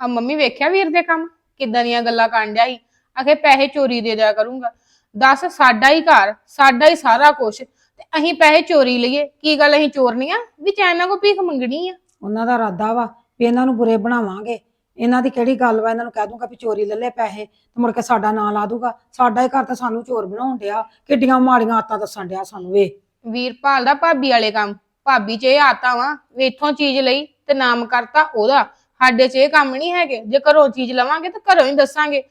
ਆ ਮੰਮੀ ਵੇਖਿਆ ਵੀਰ ਦੇ ਕੰਮ? ਕਿੱਦਾਂ ਦੀਆਂ ਗੱਲਾਂ ਕਰਨ ਡਿਆ ਸੀ? ਆਖੇ ਪੈਸੇ ਚੋਰੀ ਦੇ ਦਿਆ ਕਰੂੰਗਾ। ਦੱਸ ਸਾਡਾ ਹੀ ਘਰ ਸਾਡਾ ਹੀ ਸਾਰਾ ਕੁਝ ਤੇ ਅਸੀਂ ਪੈਸੇ ਚੋਰੀ ਲਈਏ। ਕੀ ਗੱਲ ਅਸੀਂ ਚੋਰਨੀਆਂ? ਵੀ ਚੈਨਾ ਕੋ ਭੀਖ ਮੰਗਣੀ ਆ। ਉਹਨਾਂ ਦਾ ਇਰਾਦਾ ਵਾ ਵੀ ਇਹਨਾਂ ਨੂੰ ਬੁਰੇ ਬਣਾਵਾਂਗੇ। ਇਹਨਾਂ ਦੀ ਕਿਹੜੀ ਗੱਲ ਵਾ? ਇਹਨਾਂ ਨੂੰ ਕਹਿ ਦੂੰਗਾ ਵੀ ਚੋਰੀ ਲੈ ਲੈ ਪੈਸੇ ਤੇ ਮੁੜ ਕੇ ਸਾਡਾ ਨਾਂ ਲਾ ਦੂਗਾ। ਸਾਡਾ ਹੀ ਘਰ ਤਾਂ ਸਾਨੂੰ ਚੋਰ ਬਣਾਉਣ ਡਿਆ। ਕਿੱਡੀਆਂ ਮਾੜੀਆਂ ਆਤਾਂ ਦੱਸਣ ਡਿਆ ਸਾਨੂੰ ਵੇ ਵੀਰ ਭਾਲਦਾ ਭਾਬੀ ਵਾਲੇ ਕੰਮ। ਭਾਬੀ ਚ ਇਹ ਆਤਾ ਵਾ ਵੀ ਇੱਥੋਂ ਚੀਜ਼ ਲਈ ਤੇ ਨਾਮ ਕਰਤਾ ਉਹਦਾ। ਸਾਡੇ ਚ ਇਹ ਕੰਮ ਨਹੀਂ ਹੈਗੇ। ਜੇ ਘਰੋਂ ਚੀਜ਼ ਲਵਾਂਗੇ ਤਾਂ ਘਰੋਂ ਹੀ ਦੱਸਾਂਗੇ।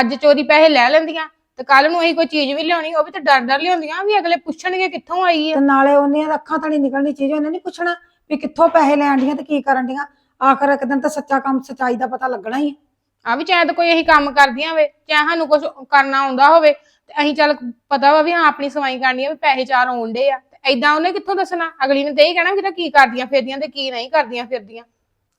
ਅੱਜ ਚੋਰੀ ਪੈਸੇ ਲੈ ਲੈਂਦੀਆਂ ਤੇ ਕੱਲ ਨੂੰ ਅਸੀਂ ਕੋਈ ਚੀਜ਼ ਵੀ ਲਿਆਉਣੀ ਉਹ ਵੀ ਤਾਂ ਡਰ ਡਰ ਲਿਆਉਂਦੀਆਂ ਵੀ ਅਗਲੇ ਪੁੱਛਣਗੇ ਕਿੱਥੋਂ ਆਈ ਤੇ ਹੈ ਨਾਲੇ ਉਹਨੀਆਂ ਦਾ ਅੱਖਾਂ ਥਣੀ ਨਿਕਲਣੀ ਚੀਜ਼ ਉਹਨੇ ਨਹੀਂ ਪੁੱਛਣਾ ਵੀ ਕਿੱਥੋਂ ਪੈਸੇ ਲੈਣ ਡੀਆਂ ਤੇ ਕੀ ਕਰਨ ਡੀਆਂ। ਆਖਰ ਇੱਕ ਦਿਨ ਤਾਂ ਸੱਚਾ ਕੰਮ ਸਚਾਈ ਦਾ ਪਤਾ ਲੱਗਣਾ ਹੀ ਆ। ਆ ਵੀ ਚਾਹੇ ਤਾਂ ਕੋਈ ਅਸੀਂ ਕੰਮ ਕਰਦੀਆਂ ਹੋਵੇ ਚਾਹੇ ਸਾਨੂੰ ਕੁਝ ਕਰਨਾ ਆਉਂਦਾ ਹੋਵੇ ਤੇ ਅਸੀਂ ਚੱਲ ਪਤਾ ਵਾ ਵੀ ਹਾਂ ਆਪਣੀ ਸਵਾਈ ਕਰਨੀ ਆ ਵੀ ਪੈਸੇ ਚਾਰ ਆਉਂਦੇ ਆ। ਤੇ ਐਦਾਂ ਉਹਨੇ ਕਿੱਥੋਂ ਦੱਸਣਾ? ਅਗਲੀ ਨੇ ਤੇ ਇਹ ਕਹਿਣਾ ਵੀ ਤਾਂ ਕੀ ਕਰਦੀਆਂ ਫਿਰਦੀਆਂ ਤੇ ਕੀ ਨਹੀਂ ਕਰਦੀਆਂ ਫਿਰਦੀਆਂ।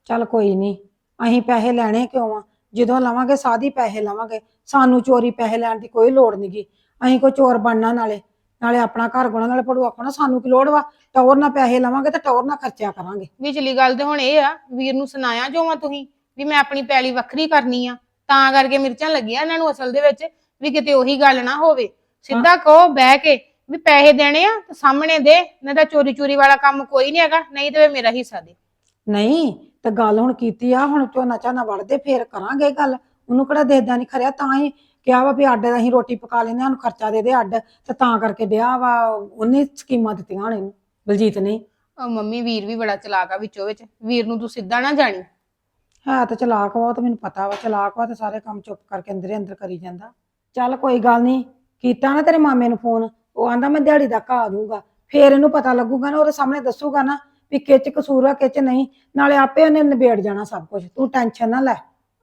ਚੱਲ ਕੋਈ ਨਹੀਂ ਅਸੀਂ ਪੈਸੇ ਲੈਣੇ ਕਿਉਂ ਆ? ਜਦੋਂ ਲਵਾਂਗੇ ਸਾਦੀ ਪੈਸੇ ਲਵਾਂਗੇ ਸਾਨੂੰ ਚੋਰੀ ਪੈਸੇ ਲੈਣ ਦੀ ਕੋਈ ਲੋੜ ਨਹੀਂਗੀ ਅਸੀਂ ਕੋਈ ਚੋਰ ਬਣਨਾ ਨਾਲੇ ਨਾਲੇ ਆਪਣਾ ਘਰ ਗੁਣਾ ਨਾਲੇ ਪੜੂ ਆਖਣਾ ਸਾਨੂੰ ਕੀ ਲੋੜ ਵਾ? ਟੌਰ ਨਾਲ ਪੈਸੇ ਲਵਾਂਗੇ ਤੇ ਟੌਰ ਨਾਲ ਖਰਚਿਆ ਕਰਾਂਗੇ। ਵਿਚਲੀ ਗੱਲ ਤੇ ਹੁਣ ਇਹ ਆ ਵੀਰ ਨੂੰ ਸੁਣਾਇਆ ਜੋਵਾਂ ਤੁਸੀਂ ਵੀ ਮੈਂ ਆਪਣੀ ਪੈਲੀ ਵੱਖਰੀ ਕਰਨੀ ਆ ਤਾਂ ਕਰਕੇ ਮਿਰਚਾਂ ਲੱਗੀਆਂ ਇਹਨਾਂ ਨੂੰ ਅਸਲ ਦੇ ਵਿੱਚ ਵੀ ਕਿਤੇ ਉਹੀ ਗੱਲ ਨਾ ਹੋਵੇ। ਸਿੱਧਾ ਕਹੋ ਬਹਿ ਕੇ ਵੀ ਪੈਸੇ ਦੇਣੇ ਆ ਤੇ ਸਾਹਮਣੇ ਦੇ ਨਹੀਂ ਤਾਂ ਚੋਰੀ ਚੋਰੀ ਵਾਲਾ ਕੰਮ ਕੋਈ ਨਹੀਂ ਹੈਗਾ ਨਹੀਂ ਤੇ ਫਿਰ ਮੇਰਾ ਹਿੱਸਾ ਦੇ। ਨਹੀਂ ਤੇ ਗੱਲ ਹੁਣ ਕੀਤੀ ਆ ਹੁਣ ਝੋਨਾ ਝਾਨਾ ਵੜਦੇ ਫੇਰ ਕਰਾਂਗੇ ਗੱਲ। ਉਹਨੂੰ ਕਿਹੜਾ ਦੇਖਦਾ ਨਹੀਂ ਖਰਿਆ ਤਾਂ ਹੀ ਕਿਹਾ ਵਾ ਵੀ ਅੱਡ ਅਸੀਂ ਰੋਟੀ ਪਕਾ ਲੈਨੇ ਸਾਨੂੰ ਖਰਚਾ ਦੇ ਦੇ ਅੱਡ ਤੇ ਤਾਂ ਕਰਕੇ ਵਿਆਹ ਵਾ ਉਹਨੇ ਸਕੀਮਾਂ ਦਿੱਤੀਆਂ ਨੂੰ ਬਲਜੀਤ ਨੇ। ਉਹ ਮੰਮੀ ਵੀਰ ਵੀ ਬੜਾ ਚਲਾਕ ਆ ਵਿੱਚੋਂ ਵਿੱਚ। ਵੀਰ ਨੂੰ ਤੂੰ ਸਿੱਧਾ ਨਾ ਜਾਣੀ। ਹੈ ਤੇ ਚਲਾਕ ਵਾ ਉਹ ਤਾਂ ਮੈਨੂੰ ਪਤਾ ਵਾ ਚਲਾਕ ਵਾ ਤੇ ਸਾਰੇ ਕੰਮ ਚੁੱਪ ਕਰਕੇ ਅੰਦਰੇ ਅੰਦਰ ਕਰੀ ਜਾਂਦਾ। ਚੱਲ ਕੋਈ ਗੱਲ ਨਹੀਂ ਕੀਤਾ ਨਾ ਤੇਰੇ ਮਾਮੇ ਨੂੰ ਫੋਨ ਉਹ ਆਂਦਾ ਮੈਂ ਦਿਹਾੜੀ ਤੱਕ ਆ ਜਾਊਗਾ ਫੇਰ ਇਹਨੂੰ ਪਤਾ ਲੱਗੂਗਾ ਨਾ ਉਹਦੇ ਸਾਹਮਣੇ ਦੱਸੂਗਾ ਨਾ ਵੀ ਕਿੱਚ ਕਸੂਰ ਆ ਕਿੱਚ ਨਹੀਂ। ਨਾਲੇ ਆਪੇ ਉਹਨੇ ਨਿਬੇੜ ਜਾਣਾ ਸਭ ਕੁਝ ਤੂੰ ਟੈਨਸ਼ਨ ਨਾ ਲੈ।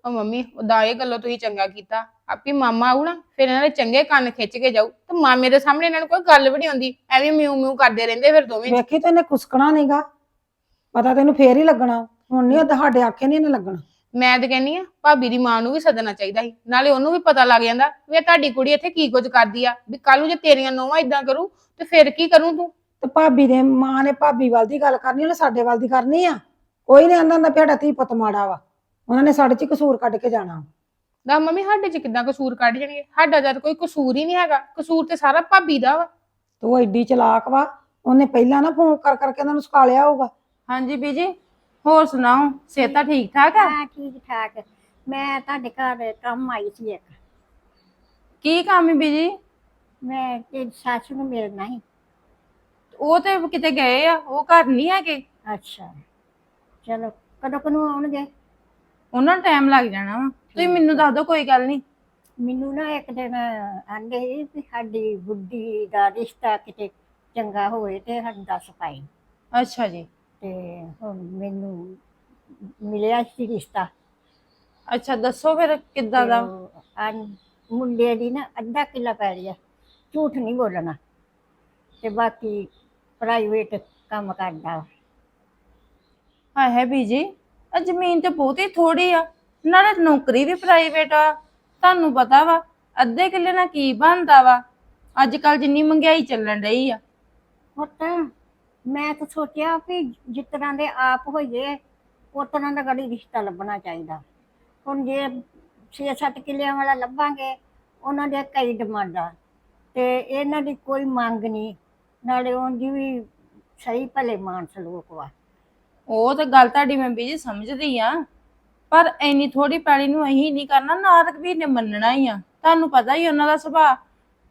ਉਹ ਮੰਮੀ ਉਹਦਾ ਇਹ ਗੱਲੋਂ ਤੁਸੀਂ ਚੰਗਾ ਕੀਤਾ। ਆਪੀ ਮਾਮਾ ਆਊ ਨਾ ਫਿਰ ਇਹਨਾਂ ਦੇ ਚੰਗੇ ਕੰਨ ਖਿੱਚ ਕੇ ਜਾਊ। ਤੇ ਮਾਮੇ ਦੇ ਸਾਹਮਣੇ ਇਹਨਾਂ ਨੂੰ ਕੋਈ ਗੱਲ ਵੀ ਨਹੀਂ ਹੁੰਦੀ ਐਵੇਂ ਮਿਊ ਮਿਊ ਕਰਦੇ ਰਹਿੰਦੇ ਫਿਰ ਦੋਵੇਂ। ਵੇਖੀ ਤੇ ਇਹਨੇ ਕੁਸਕਣਾ ਨਹੀਂਗਾ ਪਤਾ ਤੈਨੂੰ ਫੇਰ ਹੀ ਲੱਗਣਾ। ਹੁਣ ਨਹੀਂ ਤੁਹਾਡੇ ਆਖੇ ਨਹੀਂ ਇਹਨੇ ਲੱਗਣਾ। ਮੈਂ ਤੇ ਕਹਿੰਨੀ ਆ ਭਾਬੀ ਦੀ ਮਾਂ ਨੂੰ ਵੀ ਸੱਦਣਾ ਚਾਹੀਦਾ ਸੀ। ਨਾਲੇ ਉਹਨੂੰ ਵੀ ਪਤਾ ਲੱਗ ਜਾਂਦਾ ਵੀ ਇਹ ਤੁਹਾਡੀ ਕੁੜੀ ਇੱਥੇ ਕੀ ਕੁਝ ਕਰਦੀ ਆ। ਵੀ ਕੱਲ ਨੂੰ ਜੇ ਤੇਰੀਆਂ ਨੋਵਾਂ ਇਦਾਂ ਕਰੂ ਤੇ ਫਿਰ ਕੀ ਕਰੂੰ ਤੂੰ? ਤੇ ਭਾਬੀ ਦੇ ਮਾਂ ਨੇ ਭਾਬੀ ਵੱਲ ਦੀ ਗੱਲ ਕਰਨੀ ਉਹਨੇ ਸਾਡੇ ਵੱਲ ਦੀ ਕਰਨੀ ਆ। ਕੋਈ ਨਹੀਂ ਆਂਦਾ ਹੁੰਦਾ ਸਾਡਾ ਧੀ ਪੁੱਤ ਮਾੜਾ ਵਾ। ਉਹਨਾਂ ਨੇ ਸਾਡੇ ਚ ਹੀ ਕਸੂਰ ਕੱਢ ਕੇ ਜਾਣਾ। ਦਾ ਮੰਮੀ ਸਾਡੇ ਚ ਕਿੱਦਾਂ ਕਸੂਰ ਕੱਢ ਜਾਣਗੇ? ਸਾਡਾ ਜਦ ਕੋਈ ਕਸੂਰ ਹੀ ਨਹੀਂ ਹੈਗਾ। ਕਸੂਰ ਤੇ ਸਾਰਾ ਭਾਬੀ ਦਾ ਵਾ। ਤੂੰ ਐਡੀ ਚਲਾਕ ਵਾ। ਉਹਨੇ ਪਹਿਲਾਂ ਨਾ ਫੋਨ ਕਰ ਕਰਕੇ ਉਹਨਾਂ ਨੂੰ ਸਿਖਾ ਲਿਆ ਹੋਊਗਾ। ਹਾਂਜੀ ਬੀਜੀ ਹੋਰ ਸੁਣਾਓ? ਸਿਹਤਾਂ ਠੀਕ ਠਾਕ ਆ? ਹਾਂ ਠੀਕ ਠਾਕ। ਮੈਂ ਤੁਹਾਡੇ ਘਰ ਕੰਮ ਆਈ ਸੀ ਇੱਕ। ਕੀ ਕੰਮ ਹੈ ਬੀਜੀ? ਮੈਂ ਤੇ ਸੱਸ ਨੂੰ ਮਿਲਣਾ ਸੀ। ਉਹ ਤੇ ਕਿਤੇ ਗਏ ਆ ਉਹ ਘਰ ਨਹੀਂ ਹੈਗੇ। ਅੱਛਾ। ਚਲੋ ਕਦੋਂ ਕਦੋਂ ਆਉਣਗੇ? ਉਹਨਾਂ ਨੂੰ ਟਾਈਮ ਲੱਗ ਜਾਣਾ ਵਾ। ਤੁਸੀਂ ਮੈਨੂੰ ਦੱਸ ਦਿਓ ਕੋਈ ਗੱਲ ਨਹੀਂ। ਮੈਨੂੰ ਨਾ ਇੱਕ ਦਿਨ ਆਂਦੇ ਸੀ ਵੀ ਸਾਡੀ ਬੁੱਢੀ ਦਾ ਰਿਸ਼ਤਾ ਕਿਤੇ ਚੰਗਾ ਹੋਵੇ ਤੇ ਸਾਨੂੰ ਦੱਸ ਪਾਈ। ਅੱਛਾ ਜੀ। ਤੇ ਹੁਣ ਮੈਨੂੰ ਮਿਲਿਆ ਸੀ ਰਿਸ਼ਤਾ। ਅੱਛਾ ਦੱਸੋ ਫਿਰ ਕਿੱਦਾਂ ਦਾ? ਆਂ- ਮੁੰਡੇ ਦੀ ਨਾ ਅੱਧਾ ਕਿੱਲਾ ਪੈ ਰਿਹਾ ਝੂਠ ਨਹੀਂ ਬੋਲਣਾ। ਤੇ ਬਾਕੀ ਪ੍ਰਾਈਵੇਟ ਕੰਮ ਕਰਦਾ ਵਾ। ਹਾਂ ਹੈ ਬੀਜੀ ਆ ਜ਼ਮੀਨ ਤੇ ਬਹੁਤੀ ਥੋੜੀ ਆ। ਨਾਲੇ ਨੌਕਰੀ ਵੀ ਪ੍ਰਾਈਵੇਟ ਆ। ਤੁਹਾਨੂੰ ਪਤਾ ਵਾ ਅੱਧੇ ਕਿੱਲੇ ਨਾਲ ਕੀ ਬਣਦਾ ਵਾ। ਅੱਜ ਕੱਲ ਜਿੰਨੀ ਮਹਿੰਗਾਈ ਚੱਲਣ ਰਹੀ ਆ। ਪੁੱਤ ਮੈਂ ਤਾਂ ਸੋਚਿਆ ਵੀ ਜਿਸ ਤਰ੍ਹਾਂ ਦੇ ਆਪ ਹੋਈਏ ਉਸ ਤਰ੍ਹਾਂ ਦਾ ਗੜੀ ਰਿਸ਼ਤਾ ਲੱਭਣਾ ਚਾਹੀਦਾ। ਹੁਣ ਜੇ 6-7 ਕਿੱਲਿਆਂ ਵਾਲਾ ਲੱਭਾਂਗੇ ਉਹਨਾਂ ਦੇ ਕਈ ਡਿਮਾਂਡਾਂ। ਤੇ ਇਹਨਾਂ ਦੀ ਕੋਈ ਮੰਗ ਨਹੀਂ। ਨਾਲੇ ਉਹਦੀ ਵੀ ਸਹੀ ਭਲੇ ਮਾਨਸ ਲੋਕ ਵਾ। ਉਹ ਤਾਂ ਗੱਲ ਤੁਹਾਡੀ ਮੈਂ ਬੀਜੀ ਸਮਝਦੀ ਆ। ਪਰ ਐਨੀ ਥੋੜੀ ਪੈਲੀ ਨੂੰ ਅਹੀਂ ਨਹੀਂ ਕਰਨਾ ਨਾ ਰਘਵੀਰ ਨੇ ਮੰਨਣਾ ਹੀ ਆ। ਤੁਹਾਨੂੰ ਪਤਾ ਹੀ ਉਹਨਾਂ ਦਾ ਸੁਭਾਅ।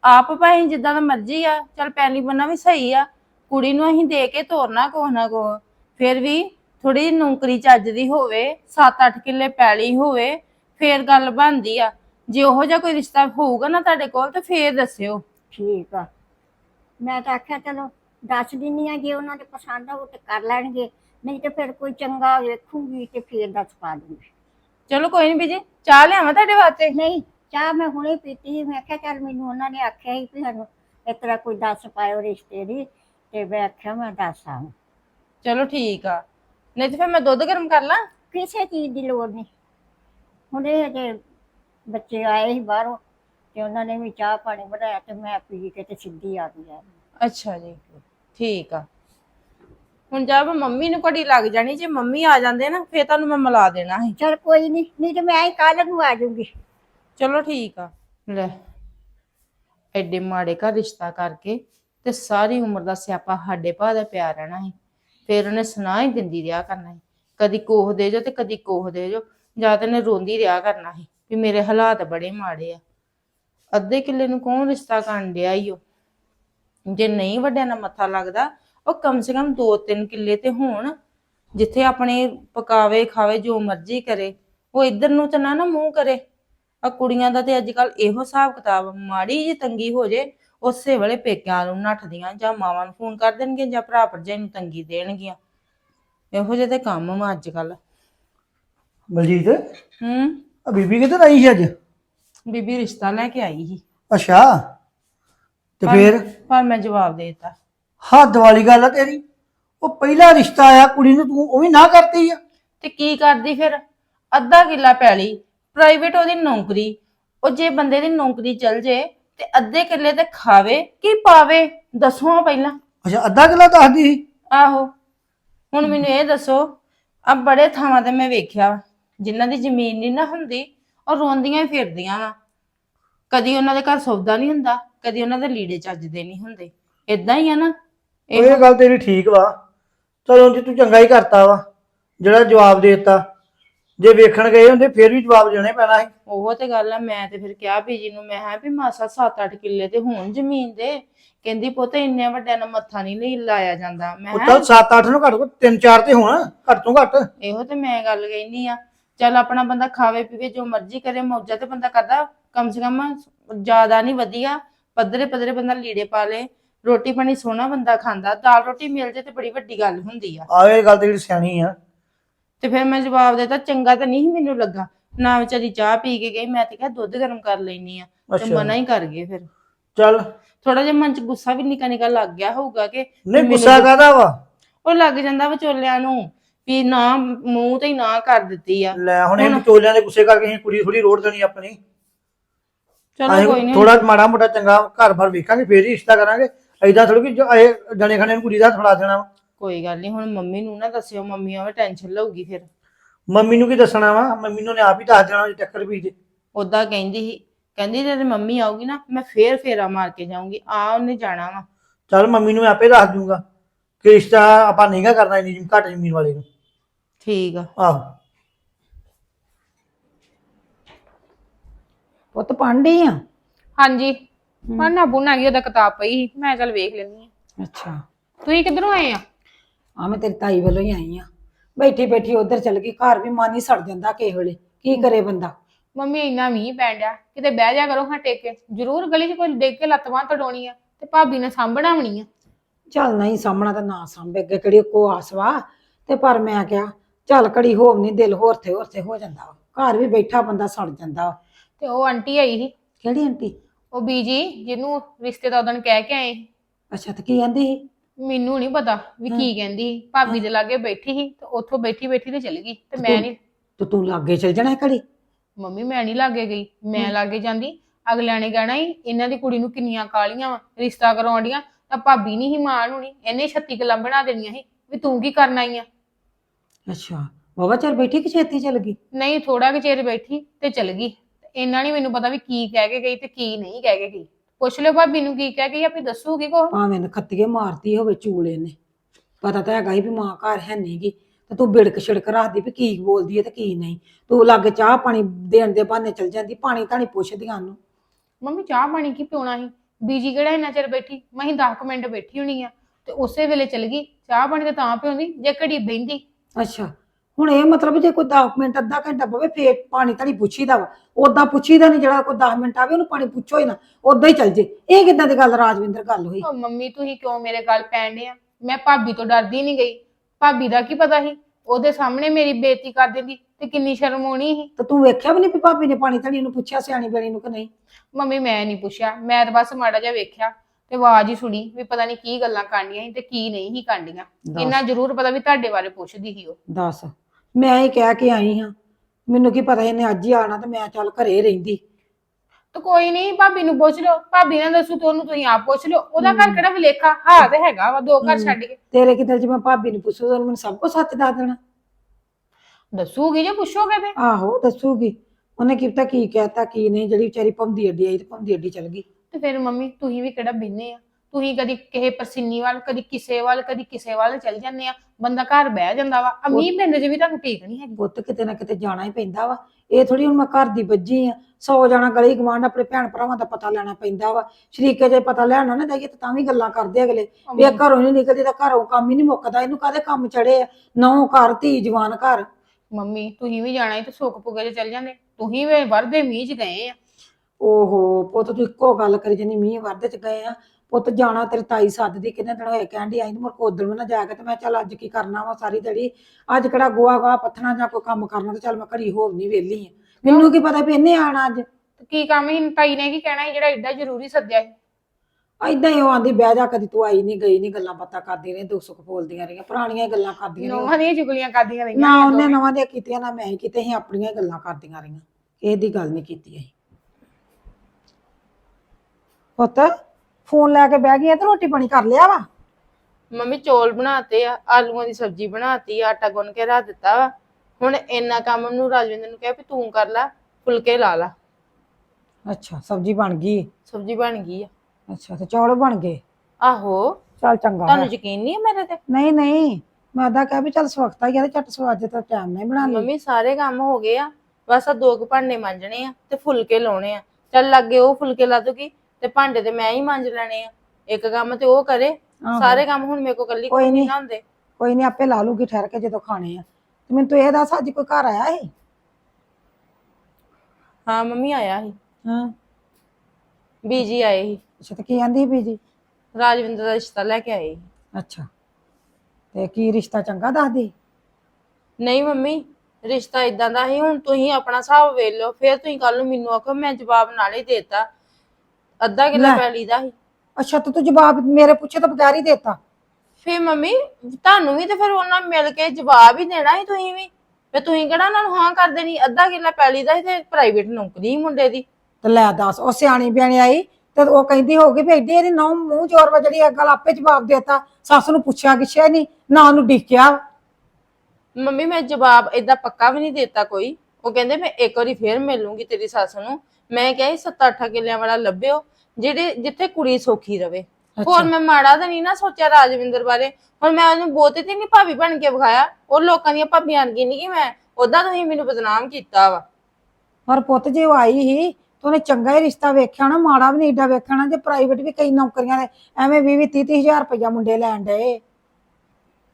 ਆਪ ਭਾਵੇਂ ਜਿੱਦਾਂ ਦਾ ਮਰਜ਼ੀ ਆ ਚਲ ਪੈਲੀ ਬੰਨਾ ਵੀ ਸਹੀ ਆ। ਕੁੜੀ ਨੂੰ ਅਹੀਂ ਦੇ ਕੇ ਤੋਰਨਾ ਕੋਹ ਨਾ ਕੋਹ। ਫਿਰ ਵੀ ਥੋੜੀ ਨੌਕਰੀ ਚੱਜ ਦੀ ਹੋਵੇ 7-8 ਕਿੱਲੇ ਪੈਲੀ ਹੋਵੇ ਫੇਰ ਗੱਲ ਬਣਦੀ ਆ। ਜੇ ਉਹੋ ਜਿਹਾ ਕੋਈ ਰਿਸ਼ਤਾ ਹੋਊਗਾ ਨਾ ਤੁਹਾਡੇ ਕੋਲ ਤਾਂ ਫੇਰ ਦੱਸਿਓ। ਠੀਕ ਆ। ਮੈਂ ਤਾਂ ਆਖਿਆ ਚਲੋ ਦੱਸ ਦਿੰਨੀ ਆ ਜੇ ਉਹਨਾਂ ਦੇ ਪਸੰਦ ਆਉ ਤੇ ਕਰ ਲੈਣਗੇ। ਨਹੀਂ ਤੇ ਫਿਰ ਕੋਈ ਚੰਗਾ ਵੇਖੂਗੀ ਤੇ ਫਿਰ ਦੱਸ ਪਾ ਦੂੰਗੀ। ਚਲੋ ਕੋਈ ਨਹੀਂ ਬੀਜੀ ਚਾਹ ਲਿਆਵਾਂ ਤੁਹਾਡੇ ਵਾਸਤੇ? ਨਹੀਂ ਚਾਹ ਮੈਂ ਹੁਣੇ ਪੀਤੀ ਸੀ। ਮੈਂ ਕਿਹਾ ਚੱਲ ਮੈਨੂੰ ਉਹਨਾਂ ਨੇ ਆਖਿਆ ਸੀ ਵੀ ਸਾਨੂੰ ਇਸ ਤਰ੍ਹਾਂ ਕੋਈ ਦੱਸ ਪਾਇਓ ਰਿਸ਼ਤੇ ਦੀ। ਤੇ ਮੈਂ ਆਖਿਆ ਮੈਂ ਦੱਸ ਆਵਾਂ। ਚਲੋ ਠੀਕ ਆ। ਨਹੀਂ ਤੇ ਫਿਰ ਮੈਂ ਦੁੱਧ ਗਰਮ ਕਰ ਲਾਂ? ਕਿਸੇ ਚੀਜ਼ ਦੀ ਲੋੜ ਨਹੀਂ। ਹੁਣੇ ਹਜੇ ਬੱਚੇ ਆਏ ਸੀ ਬਾਹਰੋਂ ਤੇ ਉਹਨਾਂ ਨੇ ਵੀ ਚਾਹ ਪਾਣੀ ਬਣਾਇਆ ਤੇ ਮੈਂ ਪੀ ਕੇ ਤੇ ਸਿੱਧੀ ਆ ਗਈ ਆ। ਅੱਛਾ ਜੀ ਠੀਕ ਆ। ਹੁਣ ਜਦ ਮੰਮੀ ਨੂੰ ਘੜੀ ਲੱਗ ਜਾਣੀ ਜੇ ਮੰਮੀ ਆ ਜਾਂਦੇ ਨਾ ਫੇਰ ਤੁਹਾਨੂੰ ਮੈਂ ਮਿਲਾ ਦੇਣਾ ਸੀ। ਚਲ ਕੋਈ ਨਹੀਂ ਨਹੀਂ ਤੇ ਮੈਂ ਹੀ ਕੱਲ ਨੂੰ ਆ ਜਾਊਂਗੀ। ਚਲੋ ਠੀਕ ਆ। ਲੈ ਐਡੇ ਮਾੜੇ ਘਰ ਰਿਸ਼ਤਾ ਕਰਕੇ ਤੇ ਸਾਰੀ ਉਮਰ ਦਾ ਸਿਆਪਾ ਸਾਡੇ ਭਾ ਦਾ ਪਿਆ ਰਹਿਣਾ ਸੀ। ਫਿਰ ਉਹਨੇ ਸੁਣਾ ਹੀ ਦਿੰਦੀ ਰਿਹਾ ਕਰਨਾ ਸੀ। ਕਦੀ ਕੋਹ ਦੇ ਜੋ ਤੇ ਕਦੀ ਕੋਹ ਦੇ ਜੋ ਜਾਂ ਤੇ ਨੇ ਰੋਂਦੀ ਰਿਹਾ ਕਰਨਾ ਸੀ ਵੀ ਮੇਰੇ ਹਾਲਾਤ ਬੜੇ ਮਾੜੇ ਆ। ਅੱਧੇ ਕਿੱਲੇ ਨੂੰ ਕੌਣ ਰਿਸ਼ਤਾ ਕਰਨ ਡਿਆ ਈ ਓ? ਜੇ ਨਹੀਂ ਵੱਡਿਆਂ ਨਾਲ ਮੱਥਾ ਲੱਗਦਾ ਉਹ ਕਮ ਸੇ ਕਮ 2-3 ਕਿੱਲੇ ਤੇ ਹੋਣ ਜਿੱਥੇ ਆਪਣੇ ਪਕਾਵੇ ਖਾਵੇ ਜੋ ਮਰਜ਼ੀ ਕਰੇ ਉਹ ਇੱਧਰ ਨੂੰ ਤਾਂ ਨਾ ਨਾ ਮੂੰਹ ਕਰੇ। ਆ ਕੁੜੀਆਂ ਦਾ ਤੇ ਅੱਜ ਕੱਲ ਇਹੋ ਹਿਸਾਬ ਕਿਤਾਬ ਮਾੜੀ ਜੀ ਤੰਗੀ ਹੋ ਜੇ ਉਸੇ ਵੇਲੇ ਪੇਕਿਆਂ ਨੂੰ ਨੱਠਦੀਆਂ ਜਾਂ ਮਾਵਾਂ ਨੂੰ ਫੋਨ ਕਰ ਦੇਣਗੀਆਂ ਜਾਂ ਭਰਾ ਭਰਜਾਈ ਨੂੰ ਤੰਗੀ ਦੇਣਗੀਆਂ। ਇਹੋ ਜਿਹੇ ਤੇ ਕੰਮ ਵਾ ਅੱਜ ਕੱਲ ਬਲਜੀਤ? ਹੂੰ? ਆ ਬੀਬੀ ਕਿੱਧਰ ਆਈ ਸੀ ਅੱਜ? ਬੀਬੀ ਰਿਸ਼ਤਾ ਲੈ ਕੇ ਆਈ ਸੀ। ਅੱਛਾ। ਤੇ ਪਰ- ਫੇਰ? ਪਰ ਮੈਂ ਜਵਾਬ ਦੇ ਦਿੱਤਾ। ਹੱਦ ਵਾਲੀ ਗੱਲ ਆ ਤੇਰੀ। ਉਹ ਪਹਿਲਾ ਰਿਸ਼ਤਾ ਆਇਆ ਕੁੜੀ ਨੂੰ ਤੂੰ ਉਹ ਵੀ ਨਾ ਕਰਤੀ ਆ। ਤੇ ਕੀ ਕਰਦੀ ਫਿਰ? ਅੱਧਾ ਕਿੱਲਾ ਪੈਲੀ ਪ੍ਰਾਈਵੇਟ ਉਹਦੀ ਨੌਕਰੀ ਉਹ ਜੇ ਬੰਦੇ ਦੀ ਨੌਕਰੀ ਚਲ ਜੇ ਤੇ ਅੱਧੇ ਕਿੱਲੇ ਤੇ ਖਾਵੇ ਕੀ ਪਾਵੇ? ਦੱਸੋ ਹਾਂ ਪਹਿਲਾਂ। ਅੱਛਾ ਅੱਧਾ ਕਿਲਾ ਦੱਸਦੀ ਸੀ? ਆਹੋ। ਹੁਣ ਮੈਨੂੰ ਇਹ ਦੱਸੋ ਆ ਬੜੇ ਥਾਵਾਂ ਤੇ ਮੈਂ ਵੇਖਿਆ ਜਿਨ੍ਹਾਂ ਦੀ ਜ਼ਮੀਨ ਨਹੀਂ ਨਾ ਹੁੰਦੀ ਉਹ ਰੋਂਦੀਆਂ ਹੀ ਫਿਰਦੀਆਂ ਵਾ। ਕਦੀ ਉਹਨਾਂ ਦੇ ਘਰ ਸੌਦਾ ਨਹੀਂ ਹੁੰਦਾ ਕਦੀ ਉਹਨਾਂ ਦੇ ਲੀੜੇ ਚੱਜਦੇ ਨਹੀਂ ਹੁੰਦੇ। ਇਦਾਂ ਹੀ ਆ ਨਾ। ਇਹ ਗੱਲ ਤੇਰੀ ਠੀਕ ਵਾ। ਚਲੋ ਜੀ ਤੂੰ ਚੰਗਾ ਹੀ ਕਰਤਾ ਵਾ ਜਿਹੜਾ ਜਵਾਬ ਦੇ ਦਿੱਤਾ। ਜੇ ਵੇਖਣ ਗਏ ਹੁੰਦੇ ਫੇਰ ਵੀ ਜਵਾਬ ਦੇਣਾ ਪੈਣਾ ਸੀ। ਉਹ ਤੇ ਗੱਲ ਆ ਮੈਂ ਤੇ ਫਿਰ ਕਿਹਾ ਬੀਜੀ ਨੂੰ ਮੈਂ ਹਾਂ ਵੀ ਮਾਸਾ 7-8 ਕਿੱਲੇ ਤੇ ਹੋਣ ਜ਼ਮੀਨ ਦੇ। ਕਹਿੰਦੀ ਪੁੱਤ ਇੰਨੇ ਵੱਡਿਆਂ ਨਾਲ ਮੱਥਾ ਨਹੀਂ ਲਈ ਲਾਇਆ ਜਾਂਦਾ। ਮੈਂ ਕਿਹਾ, ਤਾਂ 7-8 ਨੂੰ ਘੱਟ ਕੋ 3-4 ਤੇ ਹੋਣ ਘੱਟ ਤੋਂ ਘੱਟ। ਇਹੋ ਤੇ ਮੈਂ ਗੱਲ ਕਹਿੰਦੀ ਆ ਚੱਲ ਆਪਣਾ ਬੰਦਾ ਖਾਵੇ ਪੀਵੇ ਜੋ ਮਰਜ਼ੀ ਕਰੇ ਮੌਜਾਂ ਤੇ ਬੰਦਾ ਕਰਦਾ ਕਮ ਸੇ ਕਮ ਜ਼ਿਆਦਾ ਨਹੀਂ ਵਧੀਆ। ਪੱਧਰੇ ਪੱਧਰੇ ਬੰਦਾ ਲੀੜੇ ਪਾ ਲੇ ਰੋਟੀ ਪਾਣੀ ਸੋਹਣਾ ਬੰਦਾ ਖਾਂਦਾ ਦਾਲ ਰੋਟੀ ਮਿਲ ਜੇ ਤੇ ਬੜੀ ਵੱਡੀ ਗੱਲ ਹੁੰਦੀ ਆ। ਆਹ ਇਹ ਗੱਲ ਤੇਰੀ ਸਿਆਣੀ ਆ। ਤੇ ਫਿਰ ਮੈਂ ਜਵਾਬ ਦਿੱਤਾ ਚੰਗਾ ਤਾਂ ਨਹੀਂ ਮੈਨੂੰ ਲੱਗਾ। ਨਾ ਵਿਚਾਰੀ ਚਾਹ ਪੀ ਕੇ ਗਈ ਮੈਂ ਤੇ ਕਿਹਾ ਦੁੱਧ ਗਰਮ ਕਰ ਲੈਣੀ ਆ ਤੇ ਅੱਛਾ। ਮਨਾ ਹੀ ਕਰ ਗਏ ਫਿਰ। ਚੱਲ। ਥੋੜਾ ਜਿਹਾ ਮਨ ਚ ਗੁੱਸਾ ਵੀ ਨਿਕਾ ਨਿਕਾ ਲੱਗ ਗਿਆ ਹੋਊਗਾ ਕਿ ਨਹੀਂ ਮੈਨੂੰ ਗੁੱਸਾ ਕਾਦਾ ਵਾ? ਉਹ ਲੱਗ ਜਾਂਦਾ ਵਿਚੋਲਿਆਂ ਨੂੰ। ਵੀ ਨਾ ਮੂੰਹ ਤੇ ਹੀ ਨਾ ਕਰ ਦਿੱਤੀ ਆ। ਲੈ ਹੁਣ ਇਹ ਵਿਚੋਲਿਆਂ ਦੇ ਗੁੱਸੇ ਕਰਕੇ ਅਸੀਂ ਕੁੜੀ ਥੋੜੀ ਰੋੜ ਦੇਣੀ ਆਪਣੀ। ਚਲੋ ਕੋਈ ਨਹੀਂ ਥੋੜਾ ਮਾੜਾ ਮੋਟਾ ਚੰਗਾ ਘਰ ਭਰ ਵੇਖਾਂਗੇ ਫੇਰ ਹੀ ਰਿਸ਼ਤਾ ਕਰਾਂਗੇ। ਐਦਾਂ ਥੋੜੀ ਕਿ ਜੋ ਇਹ ਜਣੇ ਖਣੇ ਨੂੰ ਕੁੜੀ ਦਾ ਫੜਾ ਦੇਣਾ ਵਾ। ਕੋਈ ਗੱਲ ਨਹੀਂ ਹੁਣ ਮੰਮੀ ਨੂੰ ਨਾ ਦੱਸਿਓ ਮੰਮੀ ਆਵੇ ਟੈਨਸ਼ਨ ਲਊਗੀ ਫਿਰ। ਮੰਮੀ ਨੂੰ ਕੀ ਦੱਸਣਾ ਵਾ? ਮੰਮੀ ਨੂੰ ਨੇ ਆਪ ਹੀ ਦੱਸ ਦੇਣਾ ਜੇ ਟੱਕਰ ਵੀ ਜੇ। ਉਦਾਂ ਕਹਿੰਦੀ ਸੀ ਕਹਿੰਦੀ ਜੇ ਮੰਮੀ ਆਊਗੀ ਨਾ ਮੈਂ ਫੇਰ ਫੇਰਾ ਮਾਰ ਕੇ ਜਾਊਂਗੀ ਆ ਉਹਨੇ ਜਾਣਾ ਵਾ। ਚੱਲ ਮੰਮੀ ਨੂੰ ਮੈਂ ਆਪੇ ਦੱਸ ਦੂੰਗਾ ਕਿ ਰਿਸ਼ਤਾ ਆਪਾਂ ਨਹੀਂਗਾ ਕਰਨਾ ਇੰਨੀ ਘੱਟ ਜ਼ਮੀਨ ਵਾਲੇ ਨੂੰ। ਠੀਕ ਆ। ਆਹੋ। ਪੁੱਤ ਪਾਂਡੀ ਆ? ਹਾਂਜੀ। ਪੜਨਾ ਬੁਣਾ ਗਈ ਉਹਦਾ ਕਿਤਾਬ ਪਈ ਸੀ। ਮੈਂ ਚੱਲ ਵੇਖ ਲੈਂਦੀ ਆ। ਅੱਛਾ। ਤੁਸੀਂ ਕਿੱਧਰੋਂ ਆਏ ਆ? ਆ ਮੈਂ ਤੇਰੀ ਤਾਈ ਵੱਲੋਂ ਹੀ ਆਈ ਆ। ਬੈਠੀ ਬੈਠੀ ਉਧਰ ਚਲ ਗਈ। ਘਰ ਵੀ ਮਨ ਹੀ ਸੜ ਜਾਂਦਾ ਕਿਸੇ ਵੇਲੇ। ਕੀ ਕਰੇ ਬੰਦਾ? ਮੰਮੀ ਇੰਨਾ ਮੀਂਹ ਪੈਣ ਡਿਆ। ਕਿਤੇ ਬਹਿ ਜਾ ਕਰੋ ਹਾਂ ਟੇਕੇ। ਜ਼ਰੂਰ ਗਲੀ 'ਚ ਕੋਈ ਡੇਕ ਕੇ ਲੱਤ ਬਾਂਹ ਤੜਾਉਣੀ ਆ। ਤੇ ਭਾਬੀ ਨੇ ਸਾਂਭਣਾ ਬਣੀ ਆ। ਚੱਲ ਨਹੀਂ ਸਾਹਮਣਾ ਤਾਂ ਨਾ ਸਾਂਭੇ। ਅੱਗੇ ਕਿਹੜੀ ਕੋ ਆਸਵਾ ਤੇ ਪਰ ਮੈਂ ਕਿਹਾ ਚੱਲ ਕੜੀ ਹੋਵ ਨਹੀਂ ਦਿਲ ਹੋਰ ਤੇ ਹੋਰ ਤੇ ਹੋ ਜਾਂਦਾ ਵਾ। ਘਰ ਵੀ ਬੈਠਾ ਬੰਦਾ ਸੜ ਜਾਂਦਾ ਵਾ। ਤੇ ਉਹ ਆਂਟੀ ਆਈ ਸੀ? ਕਿਹੜੀ ਆਂਟੀ? ਉਹ ਬੀਜੀ ਜਿਹਨੂੰ ਰਿਸ਼ਤੇ ਦਾ ਉਦੋਂ ਕਹਿ ਕੇ ਆਏ ਸੀ। ਅੱਛਾ ਤੇ ਕੀ ਆਂਦੀ ਸੀ? ਮੈਨੂੰ ਨਹੀਂ ਪਤਾ ਵੀ ਕੀ ਕਹਿੰਦੀ ਸੀ। ਭਾਬੀ ਦੇ ਲਾਗੇ ਬੈਠੀ ਸੀ ਤੇ ਉੱਥੋਂ ਬੈਠੀ ਬੈਠੀ ਤੇ ਚਲੀ ਗਈ ਤੇ ਮੈਂ ਨਹੀਂ ਤੇ ਤੂੰ ਲਾਗੇ ਚਲ ਜਾਣਾ ਘੜੀ? ਮੰਮੀ ਮੈਂ ਨਹੀਂ ਲਾਗੇ ਗਈ। ਮੈਂ ਲਾਗੇ ਜਾਂਦੀ। ਅਗਲਿਆਂ ਨੇ ਕਹਿਣਾ ਸੀ ਇਹਨਾਂ ਦੀ ਕੁੜੀ ਨੂੰ ਕਿੰਨੀਆਂ ਕਾਲੀਆਂ ਵਾ ਰਿਸ਼ਤਾ ਕਰਾਉਣ ਡੀਆਂ। ਤਾਂ ਭਾਬੀ ਨਹੀਂ ਹੀ ਮਾਂ ਹੋਣੀ। ਇਹਨੇ 36 ਗੱਲਾਂ ਬਣਾ ਦੇਣੀਆਂ ਸੀ ਵੀ ਤੂੰ ਕੀ ਕਰਨ ਆਈ ਆ? ਅੱਛਾ ਬਾਬਾ ਚਲ ਬੈਠੀ ਕਿ ਛੇਤੀ ਚਲ ਗਈ? ਨਹੀਂ ਥੋੜਾ ਕੁ ਚਿਰ ਬੈਠੀ ਤੇ ਚਲ ਗਈ। ਇਹਨਾਂ ਨਹੀਂ ਮੈਨੂੰ ਪਤਾ ਵੀ ਕੀ ਕਹਿ ਕੇ ਗਈ ਤੇ ਕੀ ਨਹੀਂ ਕਹਿ ਕੇ ਗਈ। ਪੁੱਛ ਲਿਓ ਭਾਬੀ ਨੂੰ ਕੀ ਕਹਿ ਕੇ ਗਈ ਆਪੇ ਦੱਸੂਗੀ ਕੋ ਭਾਵੇਂ ਨਖੱਤੀਏ ਮਾਰਤੀ ਹੋਵੇ ਚੂਲੇ ਨੇ। ਪਤਾ ਤਾਂ ਹੈਗਾ ਹੀ ਵੀ ਮਾਂ ਘਰ ਹੈ ਨਹੀਂਗੀ ਤੇ ਤੂੰ ਬਿੜਕ ਛਿੜਕ ਰੱਖਦੀ ਵੀ ਕੀ ਬੋਲਦੀ ਹੈ ਤੇ ਕੀ ਨਹੀਂ। ਤੂੰ ਲਾਗੇ ਚਾਹ ਪਾਣੀ ਦੇਣ ਦੇ ਬਹਾਨੇ ਚਲ ਜਾਂਦੀ ਪਾਣੀ ਤਾਂ ਨਹੀਂ ਪੁੱਛਦੀਆਂ ਉਹਨੂੰ ਮੰਮੀ ਚਾਹ ਪਾਣੀ ਕੀ ਪਿਉਣਾ ਸੀ? ਬੀਜੀ ਕਿਹੜਾ ਇੰਨਾ ਚਿਰ ਬੈਠੀ? ਮੈਂ ਹੀ 10 ਮਿੰਟ ਬੈਠੀ ਹੋਣੀ ਆ। ਤੇ ਉਸੇ ਵੇਲੇ ਚਲ ਗਈ। ਚਾਹ ਪਾਣੀ ਤੇ ਤਾਂ ਪਿਉਂਦੀ ਜੇ ਘੜੀ ਬਹਿੰਦੀ। ਅੱਛਾ ਹੁਣ ਇਹ ਮਤਲਬ ਜੇ ਕੋਈ 10 ਮਿੰਟ ਅੱਧਾ ਘੰਟਾ ਪਵੇ ਫੇਰ ਪਾਣੀ ਤਾਂ ਨਹੀਂ ਪੁੱਛੀਦਾ ਵਾ। ਉਦਾਂ ਪੁੱਛੀਦਾ ਨਹੀਂ ਜਿਹੜਾ ਕੋਈ 10 ਮਿੰਟ ਆਵੇ ਉਹਨੂੰ ਪਾਣੀ ਪੁੱਛੋ ਹੀ ਨਾ। ਉਦਾਂ ਹੀ ਚੱਲ ਜੇ। ਇਹ ਕਿੱਦਾਂ ਦੀ ਗੱਲ ਰਾਜਵਿੰਦਰ ਗੱਲ ਹੋਈ? ਉਹ ਮੰਮੀ ਤੁਸੀਂ ਕਿਉਂ ਮੇਰੇ ਗੱਲ ਪੈਣ ਆ? ਮੈਂ ਭਾਬੀ ਤੋਂ ਡਰਦੀ ਨਹੀਂ ਗਈ। ਭਾਬੀ ਦਾ ਕੀ ਪਤਾ ਸੀ? ਉਹਦੇ ਸਾਹਮਣੇ ਮੇਰੀ ਬੇਇੱਜ਼ਤੀ ਕਰ ਦਿੰਦੀ ਤੇ ਕਿੰਨੀ ਸ਼ਰਮ ਆਉਣੀ ਸੀ। ਤੇ ਤੂੰ ਵੇਖਿਆ ਵੀ ਨਹੀਂ ਵੀ ਭਾਬੀ ਨੇ ਪਾਣੀ ਧਣੀ ਨੂੰ ਪੁੱਛਿਆ ਸਿਆਣੀ ਬੇੜੀ ਨੂੰ ਕਿ ਨਹੀਂ? ਮੰਮੀ ਮੈਂ ਨਹੀਂ ਪੁੱਛਿਆ। ਮੈਂ ਤਾਂ ਬਸ ਮਾੜਾ ਜਿਹਾ ਵੇਖਿਆ। ਤੇ ਆਵਾਜ਼ ਹੀ ਸੁਣੀ ਵੀ ਪਤਾ ਨਹੀਂ ਕੀ ਗੱਲਾਂ ਕਰਨੀਆਂ ਸੀ ਤੇ ਕੀ ਨਹੀਂ ਸੀ ਕਰਨੀਆਂ ਦੱਸ। ਇੰਨਾ ਜ਼ਰੂਰ ਪਤਾ ਵੀ ਤੁਹਾਡੇ ਬਾਰੇ ਪੁੱਛਦੀ ਸੀ ਉਹ। ਦੱਸ। ਮੈਂ ਹੀ ਕਹਿ ਕੇ ਆਈ ਹਾਂ। ਮੈਨੂੰ ਕੀ ਪਤਾ ਇਹਨੇ ਅੱਜ ਹੀ ਆਣਾ ਤੇ ਮੈਂ ਚੱਲ ਘਰੇ ਰਹਿੰਦੀ। ਤੇ ਕੋਈ ਨਹੀਂ ਭਾਬੀ ਨੂੰ ਪੁੱਛ ਲਓ। ਭਾਬੀ ਨੇ ਦੱਸੂ ਤੇ ਉਹਨੂੰ ਤੁਸੀਂ ਆਪ ਪੁੱਛ ਲਓ। ਉਹਦਾ ਘਰ ਕਿਹੜਾ ਵਿਲੇਖਾ? ਹਾਂ ਤੇ ਹੈਗਾ ਵਾ ਦੋ ਘਰ। ਛੱਡ ਕੇ। ਤੇਰੇ ਕਿਤੇ ਜੇ ਮੈਂ ਭਾਬੀ ਨੂੰ ਪੁੱਛੂ ਤਾਂ ਉਹਨੇ ਮੈਨੂੰ ਸਭ ਕੁਝ ਸੱਚ ਦੱਸ ਦੇਣਾ। ਦੱਸੂਗੀ ਜੇ ਪੁੱਛੋਗੇ ਤੇ। ਆਹੋ ਦੱਸੂਗੀ। ਉਹਨੇ ਕੀ ਪਤਾ ਕੀ ਕਹਿਤਾ ਕੀ ਨਹੀਂ ਜਿਹੜੀ ਵਿਚਾਰੀ ਭੰਦੀ ਅੱਡੀ ਆਈ ਤੇ ਭੰਦੀ ਅੱਡੀ ਚਲ ਗਈ। ਤੇ ਫਿਰ ਮੰਮੀ ਤੁਸੀਂ ਵੀ ਕਿਹੜਾ ਬਿੰਨੇ ਆ? ਤੁਸੀਂ ਕਦੀ ਕਿਸੇ ਪਰਸੀਨੀ ਵੱਲ ਕਦੀ ਕਿਸੇ ਵੱਲ ਕਦੀ ਕਿਸੇ ਵੱਲ ਚੱਲ ਜਾਂਦੇ ਆ। ਬੰਦਾ ਘਰ ਬਹਿ ਜਾਂਦਾ ਵਾ। ਅਮੀ ਪਿੰਡ 'ਚ ਵੀ ਤੁਹਾਨੂੰ ਠੀਕ ਨਹੀਂ ਹੈਗੀ। ਪੁੱਤ ਕਿਤੇ ਨਾ ਕਿਤੇ ਜਾਣਾ ਹੀ ਪੈਂਦਾ ਵਾ। ਇਹ ਥੋੜੀ ਹੁਣ ਮੈਂ ਘਰ ਦੀ ਬੱਜੀ ਆ। ਸੌ ਜਾਣਾ ਗਲੀ ਗਵਾਂਢ ਆਪਣੇ ਭੈਣ ਭਰਾਵਾਂ ਦਾ ਪਤਾ ਲੈਣਾ ਪੈਂਦਾ ਵਾ। ਸ਼ਰੀਕੇ ਜੇ ਪਤਾ ਲੈਣਾ ਨਾ ਜਾਈਏ ਤਾਂ ਤਾਂ ਵੀ ਗੱਲਾਂ ਕਰਦੇ ਅਗਲੇ। ਵੀ ਇਹ ਘਰੋਂ ਨਹੀਂ ਨਿਕਲਦੀ ਤਾਂ ਘਰੋਂ ਕੰਮ ਹੀ ਨਹੀਂ ਮੁੱਕਦਾ। ਇਹਨੂੰ ਕਾਹਦੇ ਕੰਮ ਚੜੇ ਆ? ਨੌ ਘਰ ਧੀ ਜਵਾਨ ਘਰ। ਮੰਮੀ ਤੁਸੀਂ ਵੀ ਜਾਣਾ ਸੀ ਤੇ ਸੁੱਕ ਪੁਗੇ 'ਚ ਚੱਲ ਜਾਂਦੇ। ਤੁਸੀਂ ਵੀ ਵਰਦੇ ਮੀਂਹ 'ਚ ਗਏ ਆ। ਓਹੋ ਪੁੱਤ ਤੂੰ ਇੱਕੋ ਗੱਲ ਕਰੀ ਜਾਨੀ ਮੀਂਹ ਵਰਦੇ ਚ ਗਏ ਆ। ਪੁੱਤ ਜਾਣਾ ਤੇਰੀ ਤਾਈ ਸੱਦਦੀ ਕਿੰਨੇ ਦਿਨ ਹੋਏ ਕਹਿੰਦੀ ਆਈ ਨੂੰ ਮੁੜ ਕੇ ਉਧਰ ਵੀ ਨਾ ਜਾ ਕੇ ਤੇ ਮੈਂ ਚੱਲ ਅੱਜ ਕੀ ਕਰਨਾ ਵਾ ਸਾਰੀ ਦਿਹਾੜੀ। ਅੱਜ ਕਿਹੜਾ ਗੋਆ ਗਾ ਪੱਥਣਾ ਜਾਂ ਕੋਈ ਕੰਮ ਕਰਨਾ ਤੇ ਚੱਲ ਮੈਂ ਘੜੀ ਹੋਰ ਨਹੀਂ ਵਿਹਲੀ ਆ। ਮੈਨੂੰ ਕੀ ਪਤਾ ਵੀ ਇਹਨੇ ਆਣਾ ਅੱਜ। ਕੀ ਕੰਮ ਹੀ ਤਾਈ ਨੇ ਕੀ ਕਹਿਣਾ ਸੀ ਜਿਹੜਾ ਏਡਾ ਜ਼ਰੂਰੀ ਸੱਦਿਆ ਸੀ? ਏਦਾਂ ਹੀ ਉਹ ਆਂਦੀ ਬਹਿ ਜਾ ਕਦੀ ਤੂੰ ਆਈ ਨਹੀਂ ਗਈ ਨਹੀਂ ਗੱਲਾਂ ਬਾਤਾਂ ਕਰਦੀ ਰਹੀ ਦੁੱਖ ਸੁੱਖ ਬੋਲਦੀਆਂ ਰਹੀਆਂ ਪੁਰਾਣੀਆਂ ਹੀ ਗੱਲਾਂ ਕਰਦੀਆਂ ਰਹੀਆਂ। ਨੋਹਾਂ ਦੀਆਂ ਚੁਗਲੀਆਂ ਕਰਦੀਆਂ ਰਹੀਆਂ ਨਾ ਉਹਨੇ। ਨਵਾਂ ਦੀਆਂ ਕੀਤੀਆਂ ਨਾ ਮੈਂ ਹੀ ਕੀਤੇ ਅਸੀਂ ਆਪਣੀਆਂ ਹੀ ਗੱਲਾਂ ਕਰਦੀਆਂ ਰਹੀਆਂ। ਕਿਸੇ ਦੀ ਗੱਲ ਨਹੀਂ ਕੀਤੀ ਅਸੀਂ। ਪੁੱਤ ਫੋਨ ਲੈ ਕੇ ਬਹਿ ਗਈ ਆ ਤੇ ਰੋਟੀ ਪਾਣੀ ਕਰ ਲਿਆ ਵਾ? ਮੰਮੀ ਚੌਲ ਬਣਾਤੇ ਆ ਆਲੂਆਂ ਦੀ ਸਬਜ਼ੀ ਬਣਾਤੀ ਆਟਾ ਗੁੰਨ ਕੇ ਰੱਖ ਦਿੱਤਾ ਵਾ। ਹੁਣ ਇੰਨਾ ਕੰਮ ਨੂੰ ਰਾਜਵਿੰਦਰ ਨੂੰ ਕਿਹਾ ਵੀ ਤੂੰ ਕਰ ਲੈ ਫੁਲਕੇ ਲਾ ਲਾ। ਅੱਛਾ ਸਬਜ਼ੀ ਬਣ ਗਈ? ਸਬਜ਼ੀ ਬਣ ਗਈ ਆ। ਅੱਛਾ ਤੇ ਚੌਲ ਬਣ ਗਏ? ਆਹੋ। ਚੱਲ ਚੰਗਾ ਤੁਹਾਨੂੰ। ਯਕੀਨ ਨਹੀਂ ਹੈ ਮੇਰੇ ਤੇ? ਨਹੀਂ ਨਹੀਂ ਮੈਂ ਆਦਾ ਕਿਹਾ ਵੀ ਚੱਲ ਸਵਖਤਾ ਹੀ ਆ ਤੇ ਝੱਟ ਸਵਾਜ ਤਾਂ ਟਾਈਮ ਨਹੀਂ ਬਣਾ ਲਈ। ਮੰਮੀ ਸਾਰੇ ਕੰਮ ਹੋ ਗਏ ਆ। ਬਸ ਆ ਦੋ ਕੁ ਭਾਂਡੇ ਮਾਂਜਣੇ ਆ ਤੇ ਫੁਲਕੇ ਲਾਉਣੇ ਆ। ਚੱਲ ਲੱਗੇ ਉਹ ਫੁਲਕੇ ਲਾ ਦੂਗੀ ਤੇ ਭਾਂਡੇ ਤੇ ਮੈਂ ਹੀ ਮਾਂਜ ਲੈਣੇ ਆ। ਇੱਕ ਕੰਮ ਤੇ ਉਹ ਕਰੇ ਆਹੋ। ਸਾਰੇ ਕੰਮ ਹੁਣ ਮੇਰੇ ਕੋ ਕੱਲੀ ਕੋਈ। ਨਹੀਂ ਨਾ ਹੁੰਦੇ। ਕੋਈ ਨਹੀਂ ਆਪੇ ਲਾ ਲੂਗੀ ਠਹਿਰ ਕੇ ਜਦੋਂ ਖਾਣੇ ਆ। ਤੇ ਮੈਨੂੰ ਤੂੰ ਇਹ ਦੱਸ ਅੱਜ ਕੋਈ ਘਰ ਆਇਆ ਸੀ? ਹਾਂ ਮੰਮੀ ਆਇਆ ਸੀ। ਹਾਂ। ਬੀਜੀ ਆਏ ਸੀ। ਅੱਛਾ ਤੇ ਕੀ ਆਂਦੀ ਬੀਜੀ? ਰਾਜਵਿੰਦਰ ਦਾ ਰਿਸ਼ਤਾ ਲੈ ਕੇ ਆਏ ਸੀ। ਅੱਛਾ। ਤੇ ਕੀ ਰਿਸ਼ਤਾ ਚੰਗਾ ਦੱਸਦੀ? ਨਹੀਂ ਮੰਮੀ ਰਿਸ਼ਤਾ ਇਦਾਂ ਦਾ ਸੀ ਹੁਣ ਤੁਸੀਂ ਆਪਣਾ ਹਿਸਾਬ ਵੇਖ ਲਓ ਫਿਰ ਤੁਸੀਂ ਕੱਲ ਨੂੰ ਮੈਨੂੰ ਆਖੋ ਮੈਂ ਜਵਾਬ ਨਾਲੇ ਹੀ ਦੇਤਾ। ਅੱਧਾ ਕਿਲੋ ਲੈ। ਪੈਲੀ ਦਾ ਸੀ। ਅੱਛਾ ਤੇ ਤੂੰ ਜਵਾਬ ਮੇਰੇ ਪੁੱਛੇ ਤੋਂ ਬਗੈਰ ਹੀ ਦੇਤਾ। ਫਿਰ ਮੰਮੀ ਤੁਹਾਨੂੰ ਵੀ ਤੇ ਫਿਰ ਉਹਨਾਂ ਮਿਲ ਕੇ ਜਵਾਬ ਹੀ ਦੇਣਾ ਸੀ ਤੁਸੀਂ ਵੀ। ਫਿਰ ਤੁਸੀਂ ਕਿਹੜਾ ਉਹਨਾਂ ਨੂੰ ਹਾਂ ਕਰ ਦੇਣੀ ਅੱਧਾ ਕਿੱਲਾ ਪੈਲੀ ਦਾ ਸੀ ਤੇ ਪ੍ਰਾਈਵੇਟ ਨੌਕਰੀ ਸੀ ਮੁੰਡੇ ਦੀ। ਤੇ ਲੈ ਦੱਸ ਉਹ ਸਿਆਣੀ ਬਿਆਣੀ ਆਈ ਤੇ ਉਹ ਕਹਿੰਦੀ ਹੋਗੀ ਵੀ ਏਡੀ ਇਹਦੀ ਨੌ ਮੂੰਹ ਜ਼ੋਰ ਵਾ ਜਿਹੜੀ ਇਹ ਗੱਲ ਆਪੇ ਜਵਾਬ ਦੇਤਾ। ਸੱਸ ਨੂੰ ਪੁੱਛਿਆ ਕਿਛਿਆ ਨਹੀਂ ਨਾ ਉਹਨੂੰ ਡਿੱਕਿਆ। ਮੰਮੀ ਮੈਂ ਜਵਾਬ ਏਦਾਂ ਪੱਕਾ ਵੀ ਨਹੀਂ ਦਿੱਤਾ ਕੋਈ। ਉਹ ਕਹਿੰਦੇ ਮੈਂ ਇੱਕ ਵਾਰੀ ਫੇਰ ਮਿਲੂੰਗੀ ਤੇਰੀ ਸੱਸ ਨੂੰ। ਮੈਂ ਕਿਹਾ ਸੀ 7-8 ਕਿੱਲਿਆਂ ਵਾਲਾ ਲੱਭਿਓ ਜਿਹੜੇ ਜਿੱਥੇ ਕੁੜੀ ਸੌਖੀ ਰਵੇ। ਹੋਰ ਮੈਂ ਮਾੜਾ ਤਾਂ ਨਹੀਂ ਨਾ ਸੋਚਿਆ ਰਾਜਵਿੰਦਰ ਬਾਰੇ। ਹੁਣ ਮੈਂ ਉਹਨੂੰ ਬਹੁਤੇ ਤੇ ਨਹੀਂ ਭਾਬੀ ਬਣ ਕੇ ਵਿਖਾਇਆ। ਉਹ ਲੋਕਾਂ ਦੀਆਂ ਭਾਬੀਆਂ ਨਹੀਂ ਕਿ ਮੈਂ ਉਦਾਂ ਤੁਸੀਂ ਮੈਨੂੰ ਬਦਨਾਮ ਕੀਤਾ ਵਾ। ਪਰ ਪੁੱਤ ਜੇ ਉਹ ਆਈ ਸੀ ਤੇ ਚੰਗਾ ਹੀ ਰਿਸ਼ਤਾ ਵੇਖਿਆ ਨਾ ਮਾੜਾ ਵੀ ਨਹੀਂ ਏਡਾ ਵੇਖਣਾ ਜੇ ਪ੍ਰਾਈਵੇਟ ਵੀ ਕਈ ਨੌਕਰੀਆਂ ਨੇ ਐਵੇਂ 20 30 ਹਜ਼ਾਰ ਰੁਪਇਆ ਮੁੰਡੇ ਲੈਣ ਡਏ।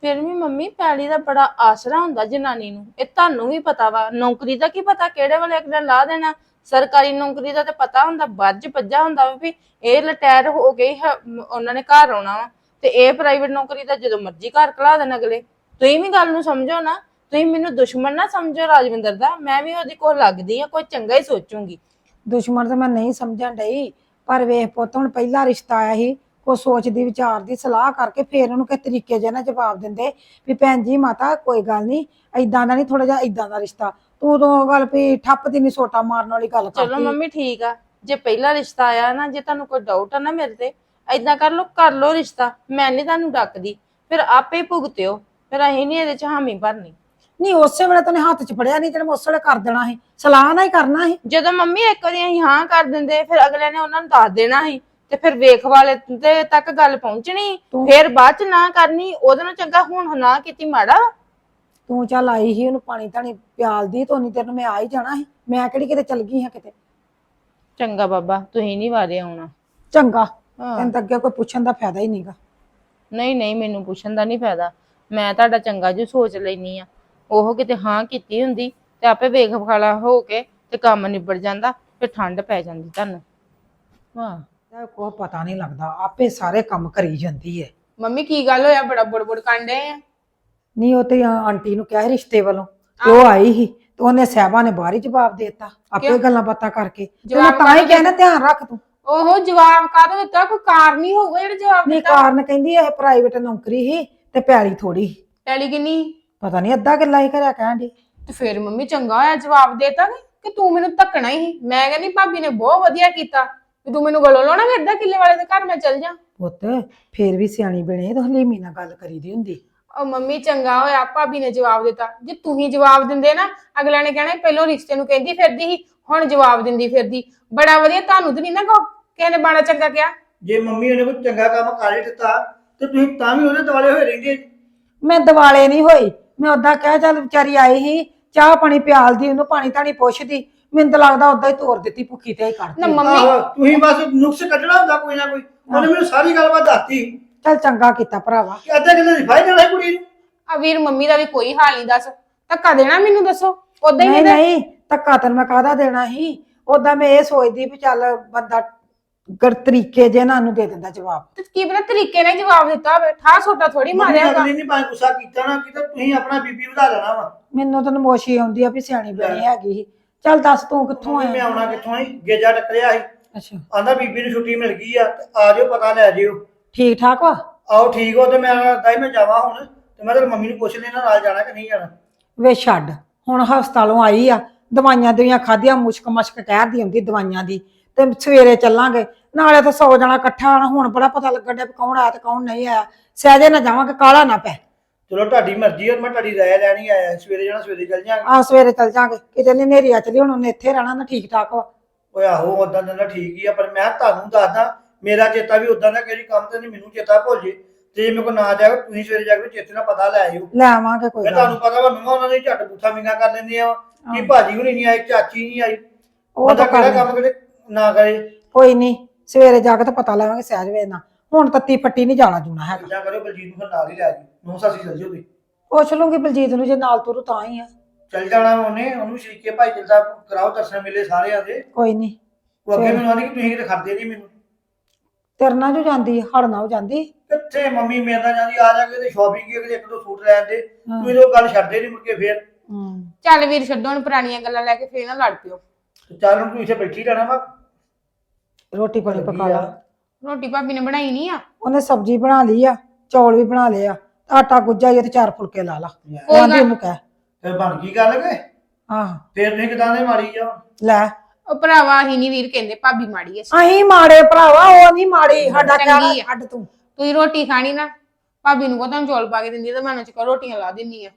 ਫਿਰ ਵੀ ਮੰਮੀ ਪੈਲੀ ਦਾ ਬੜਾ ਆਸਰਾ ਹੁੰਦਾ ਜਨਾਨੀ ਨੂੰ। ਇਹ ਤੁਹਾਨੂੰ ਵੀ ਪਤਾ ਵਾ। ਨੌਕਰੀ ਦਾ ਕੀ ਪਤਾ ਕਿਹੜੇ ਵੇਲੇ ਇੱਕ ਦਿਨ ਲਾ ਦੇਣਾ। ਸਰਕਾਰੀ ਨੌਕਰੀ ਦਾ ਤਾਂ ਪਤਾ ਹੁੰਦਾ, ਵੱਜ ਭੱਜਾ ਹੁੰਦਾ ਵਾ ਵੀ ਇਹ ਰਿਟਾਇਰ ਹੋ ਗਈ ਉਹਨਾਂ ਨੇ ਘਰ ਆਉਣਾ ਵਾ। ਤੇ ਇਹ ਪ੍ਰਾਈਵੇਟ ਨੌਕਰੀ ਦਾ ਜਦੋਂ ਮਰਜ਼ੀ ਘਰ ਕਲਾ ਦੇਣ ਅਗਲੇ। ਤੁਸੀਂ ਵੀ ਗੱਲ ਨੂੰ ਸਮਝੋ ਨਾ, ਤੁਸੀਂ ਮੈਨੂੰ ਦੁਸ਼ਮਣ ਨਾ ਸਮਝੋ ਰਾਜਵਿੰਦਰ ਦਾ, ਮੈਂ ਵੀ ਉਹਦੀ ਕੋਲ ਲੱਗਦੀ ਆ, ਕੋਈ ਚੰਗਾ ਹੀ ਸੋਚੂਗੀ। ਦੁਸ਼ਮਣ ਤਾਂ ਮੈਂ ਨਹੀਂ ਸਮਝਣ ਡਈ, ਪਰ ਵੇਖ ਪੁੱਤ, ਹੁਣ ਪਹਿਲਾ ਰਿਸ਼ਤਾ ਆਇਆ ਸੀ ਕੋ ਸੋਚਦੀ ਵਿਚਾਰਦੀ ਸਲਾਹ ਕਰਕੇ ਫੇਰ ਉਹਨੂੰ ਕਿਸ ਤਰੀਕੇ ਜੇ ਨਾਲ ਜਵਾਬ ਦਿੰਦੇ, ਵੀ ਭੈਣ ਜੀ ਮਾਤਾ, ਕੋਈ ਗੱਲ ਨਹੀਂ ਐਦਾਂ ਦਾ ਨਹੀਂ ਥੋੜਾ ਜਿਹਾ ਐਦਾਂ ਦਾ ਰਿਸ਼ਤਾ। ਤੂੰ ਤੋਂ ਗੱਲ ਵੀ ਠੱਪ ਦੀ ਨਹੀਂ ਸੋਟਾ ਮਾਰਨ ਵਾਲੀ ਗੱਲ ਚਲੋ ਕਰਦੀ। ਮੰਮੀ ਠੀਕ ਆ। ਜੇ ਪਹਿਲਾ ਰਿਸ਼ਤਾ ਆਇਆ ਨਾ ਜੇ ਤੁਹਾਨੂੰ ਕੋਈ ਡਾਊਟ ਆ ਨਾ ਮੇਰੇ ਤੇ ਐਦਾਂ ਕਰ ਲਓ ਕਰ ਲਓ ਰਿਸ਼ਤਾ। ਮੈਂ ਨਹੀਂ ਤੁਹਾਨੂੰ ਡੱਕਦੀ। ਫਿਰ ਆਪੇ ਭੁਗਤਿਓ। ਫਿਰ ਅਸੀਂ ਨਹੀਂ ਇਹਦੇ ਚ ਹਾਮੀ ਭਰਨੀ। ਨਹੀਂ ਉਸੇ ਵੇਲੇ ਤੈਨੂੰ ਹੱਥ 'ਚ ਫੜਿਆ ਨਹੀਂ ਤੈਨੂੰ ਉਸੇ ਵੇਲੇ ਕਰ ਦੇਣਾ ਸੀ। ਸਲਾਹ ਨਾਲ ਹੀ ਕਰਨਾ ਸੀ। ਜਦੋਂ ਮੰਮੀ ਇੱਕ ਵਾਰੀ ਅਸੀਂ ਹਾਂ ਕਰ ਦਿੰਦੇ ਫਿਰ ਅਗਲੇ ਨੇ ਉਹਨਾਂ ਨੂੰ ਦੱਸ ਦੇਣਾ ਸੀ। ਤੇ ਫਿਰ ਵੇਖ ਵਾਲੇ ਤੇ ਤੱਕ ਗੱਲ ਪਹੁੰਚਣੀ। ਫਿਰ ਬਾਅਦ ਚ ਨਾ ਕਰਨੀ ਉਹਦੇ ਨਾਲ ਚੰਗਾ ਹੁਣ ਨਾ ਕੀਤੀ ਮਾੜਾ। ਤੂੰ ਚੱਲ ਆਈ ਸੀ ਉਹਨੂੰ ਪਾਣੀ ਧਾਣੀ ਪਿਆਲਦੀ ਤੋਨੀ ਤੈਨੂੰ ਮੈਂ ਆ ਹੀ ਜਾਣਾ ਸੀ। ਮੈਂ ਕਿਹੜੀ ਕਿਤੇ ਚਲ ਗਈ ਹਾਂ ਕਿਤੇ? ਚੰਗਾ ਬਾਬਾ ਤੁਸੀਂ ਨਹੀਂ ਵਾਰੇ ਆਉਣਾ। ਚੰਗਾ। ਹਾਂ। ਤੈਨੂੰ ਤਾਂ ਅੱਗੇ ਕੋਈ ਪੁੱਛਣ ਦਾ ਫਾਇਦਾ ਹੀ ਨਹੀਂਗਾ। ਨਹੀਂ ਨਹੀਂ ਮੈਨੂੰ ਪੁੱਛਣ ਦਾ ਨਹੀਂ ਫਾਇਦਾ। ਮੈਂ ਤੁਹਾਡਾ ਚੰਗਾ ਜੋ ਸੋਚ ਲੈਣੀ ਆ ਉਹ ਕਿਤੇ ਹਾਂ ਕੀਤੀ ਹੁੰਦੀ ਤੇ ਆਪੇ ਵੇਖ ਵਿਖਾਲਾ ਹੋ ਕੇ ਤੇ ਕੰਮ ਨਿਬੜ ਜਾਂਦਾ ਤੇ ਠੰਡ ਪੈ ਜਾਂਦੀ ਤੁਹਾਨੂੰ। ਹਾਂ। ਤਾਂ ਕੋਈ ਪਤਾ ਨਹੀਂ ਲੱਗਦਾ ਆਪੇ ਸਾਰੇ ਕੰਮ ਕਰੀ ਜਾਂਦੀ ਹੈ ਮੰਮੀ ਕੀ ਗੱਲ ਹੋਇਆ? ਬੜਾ ਬੜਬੜ ਕਾਂਡੇ ਆ? ਨਹੀਂ ਉਹ ਤੇ ਆਂਟੀ ਨੂੰ ਕਿਹਾ ਸੀ ਰਿਸ਼ਤੇ ਵੱਲੋਂ ਤੇ ਉਹ ਆਈ ਸੀ ਤੇ ਉਹਨੇ ਸਹਿਬਾ ਨੇ ਬਾਹਰ ਹੀ ਜਵਾਬ ਦਿੱਤਾ ਆਪੇ? ਗੱਲਾਂ ਬਾਤਾਂ ਕਰਕੇ। ਤੇ ਜਵਾਬ ਤਾਂ ਹੀ ਕਾਹਦਾ ਕਹਿਣਾ ਧਿਆਨ ਰੱਖ ਤੂੰ। ਉਹ ਜਵਾਬ ਕਾਹਦਾ ਦਿੱਤਾ? ਕੋਈ ਕਾਰਨ ਹੀ ਹੋਊਗਾ ਜਿਹੜਾ ਜਵਾਬ ਨਹੀਂ ਦਿੱਤਾ? ਕਾਰਨ ਕਹਿੰਦੀ ਇਹ ਪ੍ਰਾਈਵੇਟ ਨੌਕਰੀ ਸੀ ਤੇ ਪੈਲੀ ਥੋੜੀ ਟੈਲੀ ਕਿੰਨੀ ਪਤਾ ਨਹੀਂ ਅੱਧਾ ਕਿੱਲਾ ਹੀ ਕਰਿਆ ਕਹਿਣ ਦੀ ਤੇ ਫਿਰ ਮੰਮੀ ਚੰਗਾ ਹੋਇਆ ਜਵਾਬ ਦੇਤਾ ਕਿ ਕਿ ਤੂੰ ਮੈਨੂੰ ਧੱਕਣਾ ਹੀ ਸੀ। ਮੈਂ ਕਹਿੰਦੀ ਭਾਬੀ ਨੇ ਬਹੁਤ ਵਧੀਆ ਕੀਤਾ। ਕਿ ਤੂੰ ਮੈਨੂੰ ਗਲੋਂ ਲਾਉਣਾ ਮੈਂ ਅੱਧਾ ਕਿੱਲੇ ਵਾਲੇ ਦੇ ਘਰ ਮੈਂ ਚੱਲ ਜਾ। ਪੁੱਤ ਫੇਰ ਵੀ ਸਿਆਣੀ ਬਣੇ ਤਾਂ ਹਲੀਮੀ ਨਾਲ ਗੱਲ ਕਰੀਦੀ ਹੁੰਦੀ। ਉਹ ਮੰਮੀ ਚੰਗਾ ਹੋਇਆ ਭਾਬੀ ਨੇ ਜਵਾਬ ਦਿੱਤਾ। ਜੇ ਤੂੰ ਹੀ ਜਵਾਬ ਦਿੰਦੇ ਨਾ ਅਗਲਾ ਨੇ ਕਹਿਣਾ ਪਹਿਲੋਂ ਰਿਸ਼ਤੇ ਨੂੰ ਕਹਿੰਦੀ ਫਿਰਦੀ ਸੀ ਹੁਣ ਜਵਾਬ ਦਿੰਦੀ ਫਿਰਦੀ। ਬੜਾ ਵਧੀਆ ਤੁਹਾਨੂੰ ਤੇ ਨਹੀਂ ਨਾ ਕੋ ਕਿਸੇ ਨੇ ਬਾਣਾ ਚੰਗਾ ਕਿਹਾ। ਜੇ ਮੰਮੀ ਉਹਨੇ ਕੋਈ ਚੰਗਾ ਕੰਮ ਕਰ ਹੀ ਦਿੱਤਾ ਤੇ ਤੁਸੀਂ ਤਾਂ ਵੀ ਉਹਦੇ ਦੁਆਲੇ ਹੋਏ ਰਹਿੰਦੇ। ਮੈਂ ਦਿਵਾਲੇ ਨਹੀਂ ਹੋਈ। ਮੈਂ ਉਦਾਂ ਕਹਿ ਚੱਲ ਵਿਚਾਰੀ ਆਈ ਸੀ ਚਾਹ ਪਾਣੀ ਪਿਆਲਦੀ ਉਹਨੂੰ ਪਾਣੀ ਧਾਣੀ ਪੁੱਛਦੀ। ਮੈਨੂੰ ਤਾਂ ਲੱਗਦਾ ਉਦਾਂ ਹੀ ਤੋਰ ਦਿੱਤੀ ਭੁੱਖੀ ਤੇ ਹੀ ਨਾ ਮੰਮੀ ਆਹੋ, ਤੁਸੀਂ ਬਸ ਨੁਕਸ ਕੱਢਣਾ ਹੁੰਦਾ ਕੋਈ ਨਾ ਕੋਈ। ਉਹਨੇ ਮੈਨੂੰ ਸਾਰੀ ਗੱਲਬਾਤ ਦੱਸਤੀ। ਚੱਲ ਚੰਗਾ ਕੀਤਾ ਭਰਾਵਾ। ਕਿ ਅੱਧੇ ਕਿੱਲੇ ਦੀ ਫਾਇਦਾ ਦੇਣਾ ਕੁੜੀ ਨੂੰ? ਆ ਵੀਰ ਮੰਮੀ ਦਾ ਵੀ ਕੋਈ ਹਾਲ ਨਹੀਂ ਦੱਸ। ਧੱਕਾ ਦੇਣਾ ਮੈਨੂੰ ਦੱਸੋ? ਉਦਾਂ ਹੀ ਨਹੀਂ ਨਹੀਂ ਧੱਕਾ ਤੈਨੂੰ ਮੈਂ ਕਾਹਦਾ ਦੇਣਾ ਸੀ? ਉਦਾਂ ਮੈਂ ਇਹ ਸੋਚਦੀ ਵੀ ਚੱਲ ਬੰਦਾ ਗਰ ਤਰੀਕੇ ਜੇ ਨਾਲ ਨੂੰ ਦੇ ਦਿੰਦਾ ਜਵਾਬ। ਤੇ ਕੀ ਪਤਾ ਤਰੀਕੇ ਨਾਲ ਜਵਾਬ ਦਿੱਤਾ ਹੋਵੇ। ਠਾ ਛੋਟਾ ਥੋੜੀ ਮਾਰਿਆਗਾ ਅਗਲੀ ਨਹੀਂ ਭਾਵੇਂ ਗੁੱਸਾ ਕੀਤਾ ਨਾ ਕੀਤਾ ਤੁਸੀਂ ਆਪਣਾ ਬੀਬੀ ਵਧਾ ਲੈਣਾ ਵਾ। ਮੈਨੂੰ ਤਾਂ ਨਮੋਸ਼ੀ ਆਉਂਦੀ ਆ ਵੀ ਸਿਆਣੀ ਬਣੀ ਹੈਗੀ ਸੀ। ਚੱਲ ਦੱਸ ਤੂੰ ਕਿੱਥੋਂ ਮੰਮੀ ਮੈਂ ਆਇਆ ਆਉਣਾ ਕਿੱਥੋਂ ਆਈ ਗੇਜਾ ਟੱਕਰਿਆ ਸੀ। ਅੱਛਾ। ਆਂਦਾ ਬੀਬੀ ਨੂੰ ਛੁੱਟੀ ਮਿਲ ਗਈ ਆ ਤੇ ਆ ਜਾਓ ਪਤਾ ਲੈ ਜਿਓ। ਠੀਕ ਠਾਕ ਵਾ? ਆਓ ਠੀਕ ਹੋ ਤੇ ਮੈਂ ਸੀ ਮੈਂ ਜਾਵਾਂ ਹੁਣ ਤੇ ਮੈਂ ਤੇਰੀ ਮੰਮੀ ਨੂੰ ਪੁੱਛ ਲੈਣਾ ਨਾਲ ਜਾਣਾ ਕਿ ਨਹੀਂ ਜਾਣਾ। ਵੇ ਛੱਡ ਹੁਣ ਹਸਪਤਾਲੋਂ ਆਈ ਆ ਦਵਾਈਆਂ ਦਵਾਈਆਂ ਖਾਧੀਆਂ ਮੁਸ਼ਕ ਮਸ਼ਕ ਕਹਿਰਦੀ ਹੁੰਦੀ ਦਵਾਈਆਂ ਦੀ ਤੇ ਸਵੇਰੇ ਚੱਲਾਂਗੇ ਨਾਲੇ ਤਾਂ 100 ਜਣਾ ਇਕੱਠਾ ਆਣਾ ਹੁਣ ਬੜਾ ਪਤਾ ਲੱਗਣ ਡਿਆ ਵੀ ਕੌਣ ਆਇਆ ਤੇ ਕੌਣ ਨਹੀਂ ਆਇਆ ਸਹਿਜੇ ਨਾ ਜਾਵਾਂਗੇ ਕਾਲਾ ਨਾ ਪੈ। ਚਲੋ ਤੁਹਾਡੀ ਮਰਜ਼ੀ ਹੈ ਮੈਂ ਤੁਹਾਡੀ ਰਾਏ ਲੈਣੀ ਆਇਆ ਸਵੇਰੇ ਜਾਣਾ ਸਵੇਰੇ ਚੱਲ ਜਾਾਂਗੇ ਆ ਸਵੇਰੇ ਚੱਲ ਜਾਾਂਗੇ ਕਿਤੇ ਨਹੀਂ ਨੇਰੀ ਆ ਚਲੀ ਹੁਣ ਉਹਨੇ ਇੱਥੇ ਰਹਿਣਾ ਨਾ ਠੀਕ ਠਾਕ ਵਾ। ਓਏ ਆਹੋ ਉਦਾਂ ਦਾ ਠੀਕ ਹੀ ਆ ਪਰ ਮੈਂ ਤੁਹਾਨੂੰ ਦੱਸਦਾ ਮੇਰਾ ਚੇਤਾ ਵੀ ਉਦਾਂ ਦਾ ਕਿਹੜੀ ਕੰਮ ਤੇ ਨਹੀਂ ਮੈਨੂੰ ਚੇਤਾ ਭੁੱਲ ਜੇ। ਤੇ ਜੇ ਮੇਰੇ ਕੋਲ ਨਾ ਜਾਵੇ ਤੁਸੀਂ ਸਵੇਰੇ ਜਾ ਕੇ ਚੇਤੇ ਨਾਲ ਪਤਾ ਲੈ ਆਇਓ। ਲੈ ਆਵਾਂਗੇ ਕੋਈ ਮੈਂ ਗੱਲ ਤੁਹਾਨੂੰ ਪਤਾ ਵਾ ਨੂੰਹਾਂ ਉਹਨਾਂ ਨੇ ਝੱਟ ਬੂਥਾ ਮਿੰਗਾ ਕਰ ਲੈਂਦੇ ਆ। ਕਿ ਭਾਜੀ ਹੁਣੀ ਨਹੀਂ ਆਈ ਚਾਚੀ ਨਹੀਂ ਆਈ। ਉਹ ਤਾਂ ਕਿਹੜਾ ਕੰਮ ਕਿਤੇ ਨਾ ਕਰੇ। ਕੋਈ ਨਹੀਂ ਸਵੇਰੇ ਜਾ ਕੇ ਤਾਂ ਪਤਾ ਲਾਵਾਂਗੇ ਸਹਿਜ ਵੇ ਨਾ ਹੁਣ ਤੱਤੀ ਫੱਟੀ ਨਹੀਂ ਜਾਣਾ ਜੂਣਾ ਹੈਗਾ। ਇਦਾਂ ਕਰੋ ਬਲਜੀਤ ਨੂੰ ਫਿਰ ਨਾਲ ਹੀ ਲੈ ਜੀ ਨੂੰ ਸਾਸੀ ਚੱਲ ਜਿਓ ਤੁਸੀਂ ਪੁੱਛ ਲੂੰਗੀ ਬਲਜੀਤ ਨੂੰ ਜੇ ਨਾਲ ਤੁਰੂ ਤਾਂ ਹੀ ਆ। ਚੱਲ ਜਾਣਾ ਉਹਨੇ ਉਹਨੂੰ ਸ਼ਰੀਕੇ ਭਾਈ ਦਿਲ ਦਾ ਕਰਾਓ ਦਰਸ਼ਨ ਮਿਲੇ ਸਾਰਿਆਂ ਦੇ। ਕੋਈ ਨਹੀਂ ਉਹ ਅੱਗੇ। ਮੈਨੂੰ ਆਂਦੀ ਕਿ ਤੁਸੀਂ ਕਿਤੇ ਖੜਦੇ ਨਹੀਂ ਮੈਨੂੰ। ਤੇਰੇ ਨਾਲ ਜੋ ਜਾਂਦੀ ਹੜਨਾ ਹੋ ਜਾਂਦੀ। ਕਿੱਥੇ ਮੰਮੀ ਮੇਰੇ ਨਾਲ ਜਾਂਦੀ ਆ ਜਾ ਕੇ ਤੇ ਸ਼ਾਪਿੰਗ ਕੀ ਇੱਕ ਦੋ ਸੂਟ ਲੈਣ ਦੇ ਹਾਂ। ਤੁਸੀਂ ਉਹ ਗੱਲ ਛੱਡਦੇ ਨਹੀਂ ਮੁੜ ਕੇ ਫੇਰ। ਹੂੰ। ਚੱਲ ਵੀਰ ਛੱਡੋ ਹੁਣ ਪੁਰਾਣੀਆਂ ਗੱਲਾਂ ਲੈ ਕੇ ਫੇਰ ਨਾ ਲੜ ਪਿਓ। ਤੇ ਚੱਲ ਹੁਣ ਤੂੰ ਇੱਥੇ ਬੈਠੀ ਰਹਿਣਾ ਵਾ। ਰੋਟੀ ਪਾਣੀ ਪਕਾ ਲਾ। ਰੋਟੀ ਭਾਬੀ ਨੇ ਬਣਾਈ ਨਹੀਂ ਆ? ਉਹਨੇ ਸਬਜ਼ੀ ਬਣਾ ਲਈ ਆ ਚੌਲ ਵੀ ਬਣਾ ਲਏ ਆ ਆਟਾ ਗੁੱਜਾ ਹੀ ਆ ਤੇ ਚਾਰ ਫੁਲਕੇ ਲਾ ਲਾ। ਕੋਈ ਆਂਦੀ ਉਹਨੂੰ ਕਹਿ। ਫਿਰ ਬਣ ਗਈ ਗੱਲ ਕਿ? ਆਹ ਫੇਰ ਨਹੀਂ ਕਿਦਾਂ ਦੇ ਮਾਰੀ ਜਾ ਲੈ। ਉਹ ਭਰਾਵਾ ਹੀ ਨਹੀਂ ਵੀਰ ਕਹਿੰਦੇ ਭਾਬੀ ਮਾੜੀ ਐ। ਅਹੀਂ ਮਾੜੇ ਭਰਾਵਾ ਉਹ ਨਹੀਂ ਮਾੜੀ ਸਾਡਾ ਚੰਗੀ ਆ। ਛੱਡ ਤੂੰ। ਤੁਸੀਂ ਰੋਟੀ ਖਾਣੀ ਨਾ ਭਾਬੀ ਨੂੰ ਕੋ ਤੁਹਾਨੂੰ ਚੌਲ ਪਾ ਕੇ ਦਿੰਦੀ ਆ ਤੇ ਮੈਂ ਉਹਨਾਂ ਚ ਕੋ ਰੋਟੀਆਂ ਲਾ ਦਿੰਨੀ ਆ।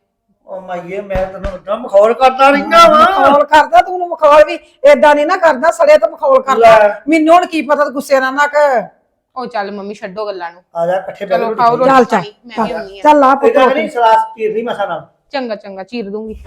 ਉਹ ਮਾਈਏ ਮੈਂ ਤੈਨੂੰ ਏਦਾਂ ਮਖੌਲ ਕਰਦਾ ਰਹਿੰਦਾ ਵਾ। ਮਖੌਲ ਕਰਦਾ ਤੂੰ ਉਹਨੂੰ ਮਖੌਲ ਵੀ ਏਦਾਂ ਨਹੀਂ ਨਾ ਕਰਦਾ ਸੜੇ ਤੋਂ ਮਖੌਲ ਕਰਦਾ। ਮੈਨੂੰ ਹੁਣ ਕੀ ਪਤਾ ਤੂੰ ਗੁੱਸੇ ਨਾਲ ਨਾ ਕਰ। ਉਹ ਚੱਲ ਮੰਮੀ ਛੱਡੋ ਗੱਲਾਂ ਨੂੰ। ਆ ਜਾ ਇਕੱਠੇ ਬੈਠ ਚਲੋ ਖਾਓ ਰੋਟੀ ਚੱਲ ਚੱਲ ਪਾਣੀ, ਮੈਂ ਵੀ ਆਉਂਦੀ ਆ। ਚੱਲ ਆ ਪੁੱਤ ਇਦਾਂ ਰੋਟੀ। ਨਹੀਂ ਸਲਾਸ ਚੀਰਦੀ ਮਸਾ ਨਾਲ। ਚੰਗਾ ਚੰਗਾ ਚੀਰ ਦੂੰਗੀ।